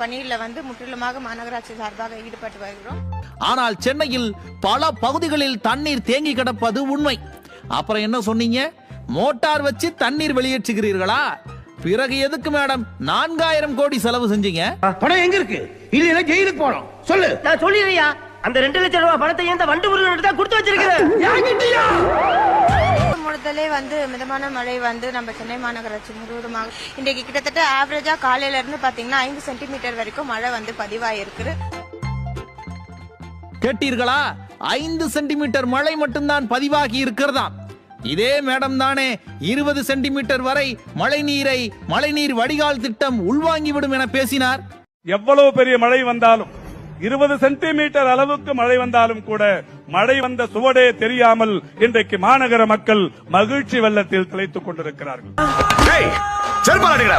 பணியில வந்து முற்றிலுமாக மாநகராட்சி சார்பாக ஈடுபட்டு வருகிறோம். ஆனால் சென்னையில் பல பகுதிகளில் தண்ணீர் தேங்கி கிடப்பது உண்மை. அப்புறம் என்ன சொன்னீங்க? மோட்டார் வச்சு தண்ணீர் வெளியேற்றுகிறீர்களா? பிறகு எதுக்கு மேடம் நான்காயிரம் கோடி செலவு செஞ்சீங்க? பணம் எங்க இருக்கு? இல்லைன்னா ஜெயிலுக்கு போறோம் சொல்லு. நான் சொல்லிடுறியா அந்த ரெண்டு லட்சம் ரூபாய் பணத்தை இந்த வண்டு முருகன் தான் கொடுத்து வச்சிருக்கிறேன்? வந்து மிதமான மழை வந்து நம்ம சென்னை மாநகராட்சி முழுவதுமாக இன்றைக்கு கிட்டத்தட்ட ஆவரேஜா காலையில இருந்து பாத்தீங்கன்னா ஐந்து சென்டிமீட்டர் வரைக்கும் மழை வந்து பதிவாயிருக்கு கேட்டீர்களா? ஐந்து சென்டிமீட்டர் மழை மட்டும்தான் பதிவாகி இருக்கிறதாம் இதே மேடம் தானே இருபது சென்டிமீட்டர் வரை மழை நீரை மழைநீர் வடிகால் திட்டம் உள்வாங்கிவிடும் என பேசினார். எவ்வளவு பெரிய மழை வந்தாலும் இருபது சென்டிமீட்டர் அளவுக்கு மழை வந்தாலும் கூட மழை வந்த சுவடே தெரியாமல் இன்றைக்கு மாநகர மக்கள் மகிழ்ச்சி வெள்ளத்தில் திளைத்துக் கொண்டிருக்கிறார்கள். செருப்பால் அடிக்கிறா